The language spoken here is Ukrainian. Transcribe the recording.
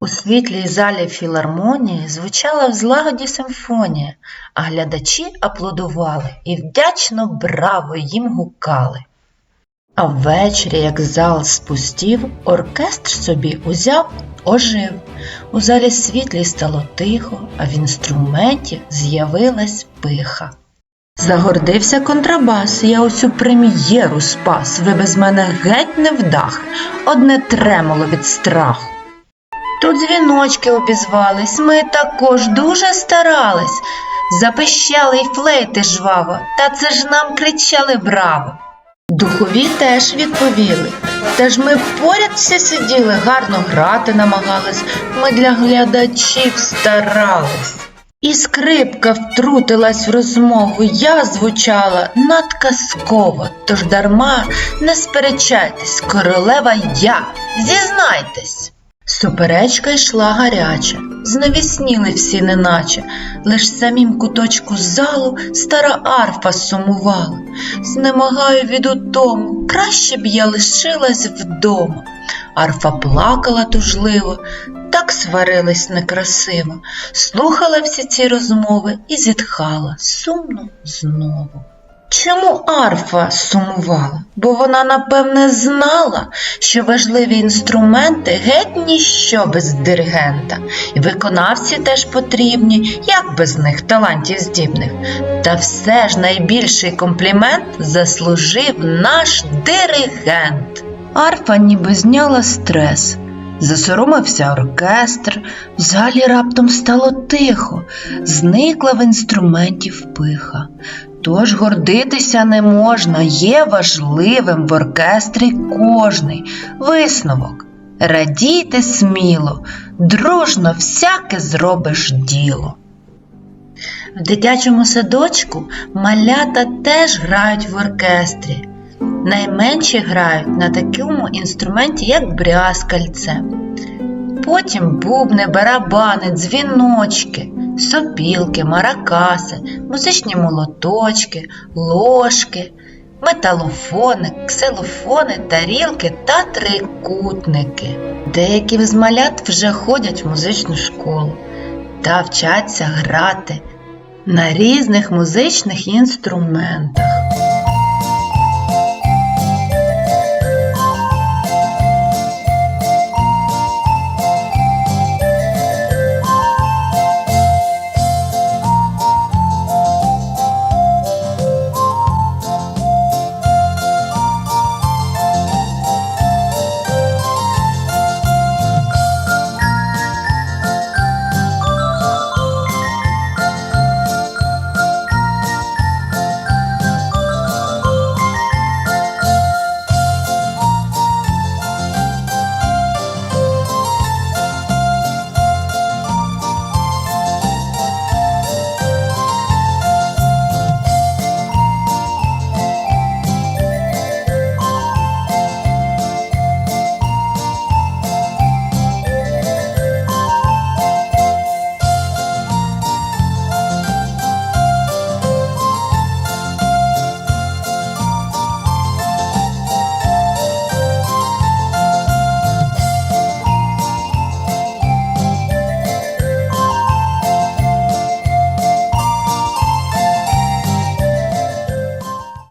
У світлій залі філармонії звучала в злагоді симфонія, а глядачі аплодували і вдячно браво їм гукали. А ввечері, як зал спустів, оркестр собі узяв, ожив. У залі світлій стало тихо, а в інструменті з'явилась пиха. Загордився контрабас, я усю прем'єру спас, ви без мене геть не вдах, одне тремоло від страху. Тут дзвіночки обізвались, ми також дуже старались. Запищали й флейти жваво, та це ж нам кричали браво. Духові теж відповіли. Та ж ми поряд всі сиділи, гарно грати намагались, ми для глядачів старались. І скрипка втрутилась в розмову, я звучала надказково, тож дарма не сперечайтесь, королева я, зізнайтесь. Суперечка йшла гаряча, знавісніли всі неначе, лиш самім куточку залу стара арфа сумувала. Знемагаю від утому, краще б я лишилась вдома. Арфа плакала тужливо, так сварились некрасиво, слухала всі ці розмови і зітхала сумно знову. Чому арфа сумувала? Бо вона, напевне, знала, що важливі інструменти геть ніщо без диригента, і виконавці теж потрібні, як без них талантів здібних. Та все ж найбільший комплімент заслужив наш диригент. Арфа ніби зняла стрес. Засоромився оркестр, в залі раптом стало тихо, зникла в інструментів пиха. Тож гордитися не можна, є важливим в оркестрі кожний висновок. Радійте сміло, дружно всяке зробиш діло. В дитячому садочку малята теж грають в оркестрі. Найменші грають на такому інструменті, як брязкальце. Потім бубни, барабани, дзвіночки, сопілки, маракаси, музичні молоточки, ложки, металофони, ксилофони, тарілки та трикутники. Деякі з малят вже ходять в музичну школу та вчаться грати на різних музичних інструментах.